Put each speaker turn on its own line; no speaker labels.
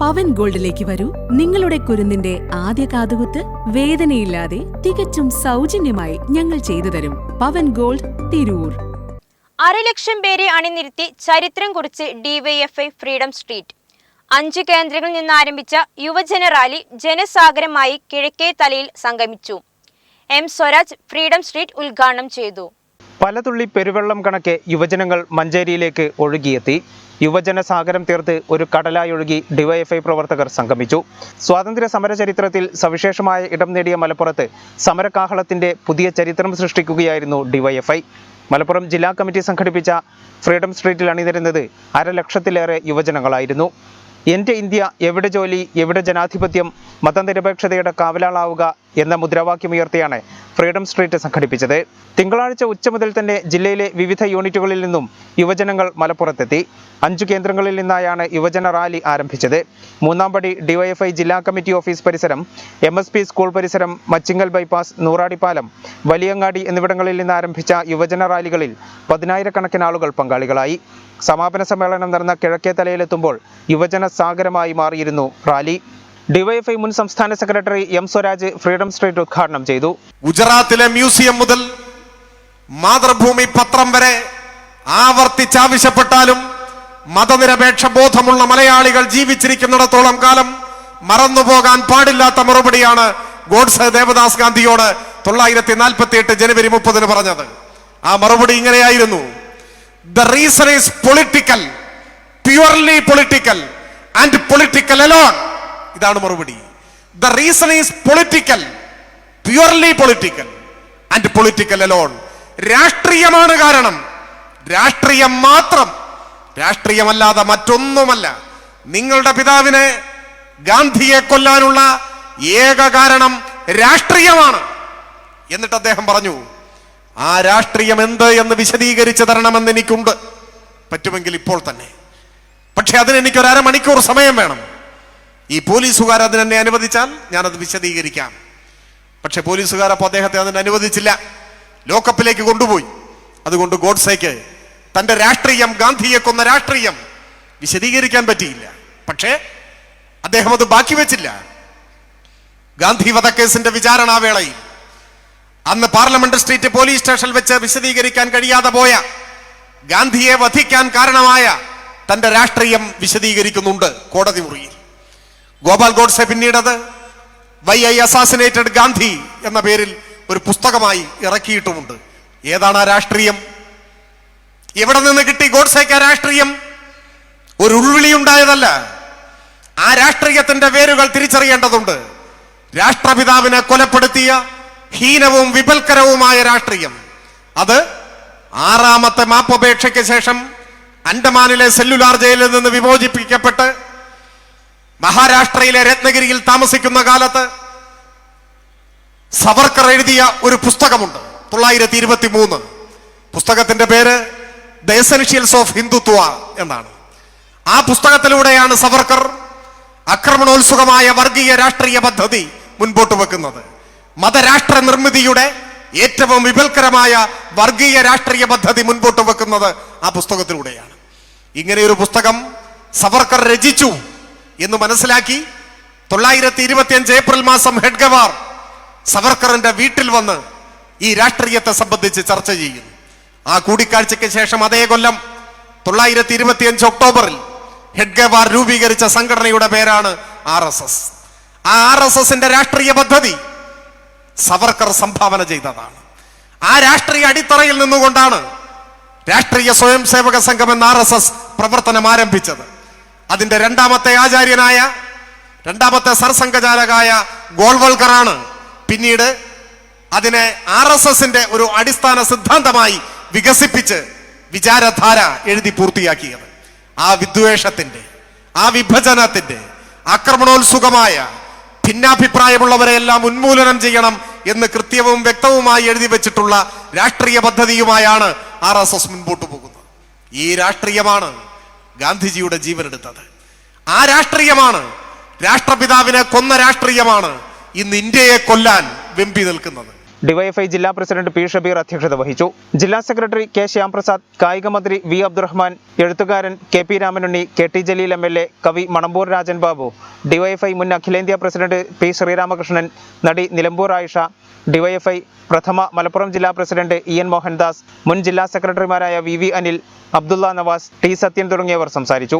പവൻ ഗോൾഡിലേക്ക് വരൂ. നിങ്ങളുടെ കുരുന്നിന്റെ ആദ്യ കാതുകുത്ത് വേദനയില്ലാതെ തികച്ചും സൗജന്യമായി ഞങ്ങൾ ചെയ്തു തരും. പവൻ ഗോൾഡ് തിരൂർ.
അരലക്ഷം പേരെ അണിനിരത്തി ചരിത്രം കുറിച്ച് ഡിവൈഎഫ്ഐ ഫ്രീഡം സ്ട്രീറ്റ്. അഞ്ച് കേന്ദ്രങ്ങളിൽ നിന്ന് ആരംഭിച്ച യുവജന റാലി ജനസാഗരമായി കിഴക്കേ തലയിൽ സംഗമിച്ചു. എം സ്വരാജ് ഫ്രീഡം സ്ട്രീറ്റ് ഉദ്ഘാടനം ചെയ്തു.
പലതുള്ളി പെരുവെള്ളം കണക്കെ യുവജനങ്ങൾ മഞ്ചേരിയിലേക്ക് ഒഴുകിയെത്തി. യുവജന സാഗരം തീർത്ത് ഒരു കടലായി ഒഴുകി ഡിവൈഎഫ്ഐ പ്രവർത്തകർ സംഗമിച്ചു. സ്വാതന്ത്ര്യ സമര ചരിത്രത്തിൽ സവിശേഷമായ ഇടം നേടിയ മലപ്പുറത്ത് സമരകാഹളത്തിന്റെ പുതിയ ചരിത്രം സൃഷ്ടിക്കുകയായിരുന്നു ഡിവൈഎഫ്ഐ. മലപ്പുറം ജില്ലാ കമ്മിറ്റി സംഘടിപ്പിച്ച ഫ്രീഡം സ്ട്രീറ്റിൽ അണിനിരുന്നത് അരലക്ഷത്തിലേറെ യുവജനങ്ങളായിരുന്നു. എന്റെ ഇന്ത്യ എവിടെ ജോലി എവിടെ ജനാധിപത്യം മതനിരപേക്ഷതയുടെ കാവലാളാവുക എന്ന മുദ്രാവാക്യമുയർത്തിയാണ് ഫ്രീഡം സ്ട്രീറ്റ് സംഘടിപ്പിച്ചത്. തിങ്കളാഴ്ച ഉച്ച മുതൽ തന്നെ ജില്ലയിലെ വിവിധ യൂണിറ്റുകളിൽ നിന്നും യുവജനങ്ങൾ മലപ്പുറത്തെത്തി. അഞ്ചു കേന്ദ്രങ്ങളിൽ നിന്നായാണ് യുവജന റാലി ആരംഭിച്ചത്. മൂന്നാംപടി ഡിവൈഎഫ്ഐ ജില്ലാ കമ്മിറ്റി ഓഫീസ് പരിസരം എം എസ് പി സ്കൂൾ പരിസരം മച്ചിങ്ങൽ ബൈപ്പാസ് നൂറാടിപ്പാലം വലിയങ്ങാടി എന്നിവിടങ്ങളിൽ നിന്ന് ആരംഭിച്ച യുവജന റാലികളിൽ പതിനായിരക്കണക്കിന് ആളുകൾ പങ്കാളികളായി. സമാപന സമ്മേളനം നടന്ന കിഴക്കേ തലയിലെത്തുമ്പോൾ യുവജന സാഗരമായി മാറിയിരുന്നു rally. D Y F I മുൻ സംസ്ഥാന secretary M Swaraj freedom street ഉദ്ഘാടനം ചെയ്തു.
ഗുജറാത്തിലെ മ്യൂസിയം മുതൽ മാതൃഭൂമി പത്രം വരെ ആവർത്തിച്ചാവശ്യപ്പെട്ടാലും മതനിരപേക്ഷ ബോധമുള്ള മലയാളികൾ ജീവിച്ചിരിക്കുന്നിടത്തോളം കാലം മറന്നുപോകാൻ പാടില്ലാത്ത മറുപടിയാണ് ഗോഡ്സെ ദേവദാസ് ഗാന്ധിയോട് തൊള്ളായിരത്തി നാൽപ്പത്തി എട്ട് ജനുവരി മുപ്പതിന് പറഞ്ഞത്. ആ മറുപടി ഇങ്ങനെയായിരുന്നു. The reason is political purely political and political alone ഇതാണ് മറുപടി. The reason is political purely political and political alone രാഷ്ട്രീയമാണ് കാരണം. രാഷ്ട്രീയം മാത്രം. രാഷ്ട്രീയമല്ലാതെ മറ്റൊന്നുമല്ല. നിങ്ങളുടെ പിതാവിനെ ഗാന്ധിയെ കൊല്ലാനുള്ള ഏക കാരണം രാഷ്ട്രീയമാണ്. എന്നിട്ട് അദ്ദേഹം പറഞ്ഞു ആ രാഷ്ട്രീയം എന്ത് എന്ന് വിശദീകരിച്ചു തരണമെന്ന് എനിക്കുണ്ട്. പറ്റുമെങ്കിൽ ഇപ്പോൾ തന്നെ. പക്ഷെ അതിന് എനിക്ക് ഒരു അരമണിക്കൂർ സമയം വേണം. ഈ പോലീസുകാർ അതിനെന്നെ അനുവദിച്ചാൽ ഞാനത് വിശദീകരിക്കാം. പക്ഷെ പോലീസുകാർ അപ്പോൾ അദ്ദേഹത്തെ അതിന് അനുവദിച്ചില്ല. ലോക്കപ്പിലേക്ക് കൊണ്ടുപോയി. അതുകൊണ്ട് ഗോഡ്സേക്ക് തന്റെ രാഷ്ട്രീയം ഗാന്ധിയെ കൊന്ന രാഷ്ട്രീയം വിശദീകരിക്കാൻ പറ്റിയില്ല. പക്ഷേ അദ്ദേഹം അത് ബാക്കി വെച്ചില്ല. ഗാന്ധി വധക്കേസിന്റെ വിചാരണാവേളയിൽ അന്ന് പാർലമെന്റ് സ്ട്രീറ്റ് പോലീസ് സ്റ്റേഷനിൽ വെച്ച് വിശദീകരിക്കാൻ കഴിയാതെ പോയ ഗാന്ധിയെ വധിക്കാൻ കാരണമായ തന്റെ രാഷ്ട്രീയം വിശദീകരിക്കുന്നുണ്ട് കോടതി മുറിയിൽ. ഗോപാൽ ഗോഡ്സെ പിന്നീടത്. വൈ ഐ അസാസിനേറ്റഡ് ഗാന്ധി എന്ന പേരിൽ ഒരു പുസ്തകമായി ഇറക്കിയിട്ടുമുണ്ട്. ഏതാണ് ആ രാഷ്ട്രീയം? എവിടെ നിന്ന് കിട്ടി ഗോഡ്സേക്ക് ആ രാഷ്ട്രീയം? ഒരു ഉൾവിളി ഉണ്ടായതല്ല. ആ രാഷ്ട്രീയത്തിന്റെ വേരുകൾ തിരിച്ചറിയേണ്ടതുണ്ട്. രാഷ്ട്രപിതാവിനെ കൊലപ്പെടുത്തിയ ഹീനവും വിപൽക്കരവുമായ രാഷ്ട്രീയം. അത് ആറാമത്തെ മാപ്പപേക്ഷയ്ക്ക് ശേഷം അൻഡമാനിലെ സെല്ലുലാർ ജയിലിൽ നിന്ന് വിമോചിപ്പിക്കപ്പെട്ട് മഹാരാഷ്ട്രയിലെ രത്നഗിരിയിൽ താമസിക്കുന്ന കാലത്ത് സവർക്കർ എഴുതിയ ഒരു പുസ്തകമുണ്ട്. തൊള്ളായിരത്തി ഇരുപത്തി മൂന്ന് പുസ്തകത്തിന്റെ പേര് ദ എസൻഷ്യൽസ് ഓഫ് ഹിന്ദുത്വ എന്നാണ്. ആ പുസ്തകത്തിലൂടെയാണ് സവർക്കർ ആക്രമണോത്സുകമായ വർഗീയ രാഷ്ട്രീയ പദ്ധതി മുൻപോട്ട് വെക്കുന്നത്. മതരാഷ്ട്ര നിർമ്മിതിയുടെ ഏറ്റവും വിപൽക്കരമായ വർഗീയ രാഷ്ട്രീയ പദ്ധതി മുൻപോട്ട് വെക്കുന്നത് ആ പുസ്തകത്തിലൂടെയാണ്. ഇങ്ങനെയൊരു പുസ്തകം സവർക്കർ രചിച്ചു. എന്ന് മനസ്സിലാക്കി തൊള്ളായിരത്തി ഇരുപത്തിയഞ്ച് ഏപ്രിൽ മാസം ഹെഡ്ഗവാർ സവർക്കറിന്റെ വീട്ടിൽ വന്ന് ഈ രാഷ്ട്രീയത്തെ സംബന്ധിച്ച് ചർച്ച ചെയ്യുന്നു. ആ കൂടിക്കാഴ്ചയ്ക്ക് ശേഷം അതേ കൊല്ലം തൊള്ളായിരത്തി ഇരുപത്തിയഞ്ച് ഒക്ടോബറിൽ ഹെഡ്ഗവാർ രൂപീകരിച്ച സംഘടനയുടെ പേരാണ് ആർ എസ് എസ്. ആ ആർ എസ് എസിന്റെ രാഷ്ട്രീയ പദ്ധതി സവർക്കർ സംഭാവന ചെയ്തതാണ്. ആ രാഷ്ട്രീയ അടിത്തറയിൽ നിന്നുകൊണ്ടാണ് രാഷ്ട്രീയ സ്വയം സേവക സംഘം എന്ന ആർ എസ് എസ് പ്രവർത്തനം ആരംഭിച്ചത്. അതിന്റെ രണ്ടാമത്തെ ആചാര്യനായ രണ്ടാമത്തെ സർസംഘചാലകായ ഗോൾവൽക്കറാണ്. പിന്നീട് അതിനെ ആർ എസ് എസിന്റെ ഒരു അടിസ്ഥാന സിദ്ധാന്തമായി വികസിപ്പിച്ച് വിചാരധാര എഴുതി പൂർത്തിയാക്കിയത്. ആ വിദ്വേഷത്തിന്റെ ആ വിഭജനത്തിന്റെ ആക്രമണോത്സുകമായ ഭിന്നാഭിപ്രായമുള്ളവരെ എല്ലാം ഉന്മൂലനം ചെയ്യണം എന്ന് കൃത്യവും വ്യക്തവുമായി എഴുതി വെച്ചിട്ടുള്ള രാഷ്ട്രീയ പദ്ധതിയുമായാണ് ആർ എസ് എസ് മുൻപോട്ട് പോകുന്നത്. ഈ രാഷ്ട്രീയമാണ് ഗാന്ധിജിയുടെ ജീവനെടുത്തത്. ആ രാഷ്ട്രീയമാണ്. രാഷ്ട്രപിതാവിനെ കൊന്ന രാഷ്ട്രീയമാണ് ഇന്ന് ഇന്ത്യയെ കൊല്ലാൻ വെമ്പി നിൽക്കുന്നത്.
ഡിവൈഎഫ്ഐ ജില്ലാ പ്രസിഡന്റ് പി ഷബീർ അധ്യക്ഷത വഹിച്ചു. ജില്ലാ സെക്രട്ടറി കെ ശ്യാംപ്രസാദ് കായിക മന്ത്രി വി അബ്ദുറഹ്മാൻ എഴുത്തുകാരൻ K P Ramanunni K T Jaleel M L A കവി മണമ്പൂർ രാജൻ ബാബു ഡിവൈഎഫ്ഐ മുൻ അഖിലേന്ത്യാ പ്രസിഡന്റ് പി ശ്രീരാമകൃഷ്ണൻ നടി നിലമ്പൂർ ആയിഷ ഡിവൈഎഫ്ഐ പ്രഥമ മലപ്പുറം ജില്ലാ പ്രസിഡന്റ് ഇ എൻ മോഹൻദാസ് മുൻ ജില്ലാ സെക്രട്ടറിമാരായ V V Anil Abdulla Navas T Sathyan തുടങ്ങിയവർ സംസാരിച്ചു.